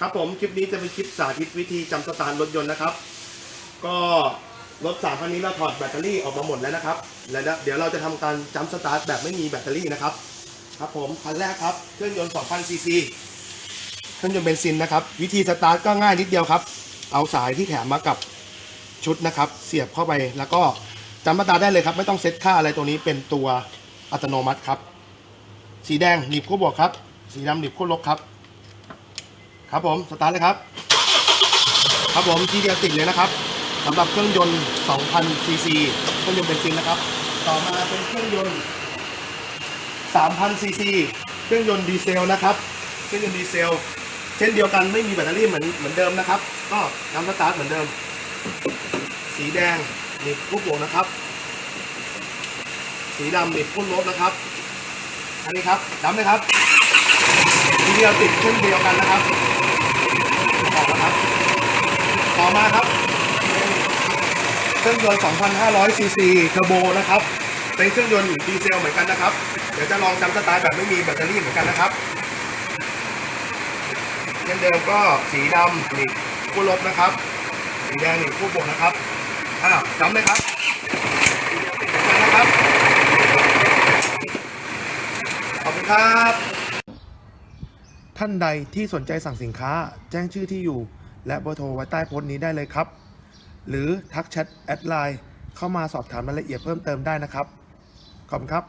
ครับผมคลิปนี้จะเป็นคลิปสาธิตวิธีจำสตาร์ทรถยนต์นะครับ ก็รถสามคันนี้เราถอดแบตเตอรี่ออกมาหมดแล้วนะครับ และเดี๋ยวเราจะทำการจำสตาร์ทแบบไม่มีแบตเตอรี่นะครับ ครับผมคันแรกครับเครื่องยนต์2,000ซีซีเครื่องยนต์เบนซินนะครับ วิธีสตาร์ทก็ง่ายนิดเดียวครับ เอาสายที่แถมมากับชุดนะครับ เสียบเข้าไปแล้วก็จำสตาร์ทได้เลยครับ ไม่ต้องเซตค่าอะไรตัวนี้เป็นตัวอัตโนมัติครับ สีแดงหนีบขั้วบวกครับ สีดำหนีบขั้วลบครับ ครับผมสตาร์ทเลยครับ ครับผมทีเดียวติดเลยนะครับสำหรับเครื่องยนต์2,000ซีซีเครื่องยนต์เบนซินนะครับ ต่อมาเป็นเครื่องยนต์3,000ซีซีเครื่องยนต์ดีเซลนะครับเครื่องยนต์ดีเซล เช่นเดียวกันไม่มีแบตเตอรี่เหมือนเหมือนเดิมนะครับ ก็น้ำสตาร์ทเหมือนเดิม สีแดงหนีบคู่บวกนะครับ สีดำหนีบคู่ลบนะครับ อันนี้ครับจำไหมครับทีเดียวติดเช่นเดียวกันนะครับ ออกแล้วครับ ต่อมาครับ เครื่องยนต์ 2,500 ซีซีเทอร์โบนะครับ เป็นเครื่องยนต์ดีเซลเหมือนกันนะครับ เดี๋ยวจะลองจำสไตล์แบบไม่มีแบตเตอรี่เหมือนกันนะครับเช่นเดิมก็สีดำนีบคู่ลบนะครับ สีแดงนีบคู่บวกนะครับ อ้าวจำเลยครับทีเดียวติดเหมือนกันนะครับ ขอบคุณครับ ท่านใดที่สนใจสั่งสินค้า แจ้งชื่อที่อยู่ และเบอร์โทรไว้ใต้โพสต์นี้ได้เลยครับ หรือทักแชทแอดไลน์เข้ามาสอบถามรายละเอียดเพิ่มเติมได้นะครับ ขอบคุณครับ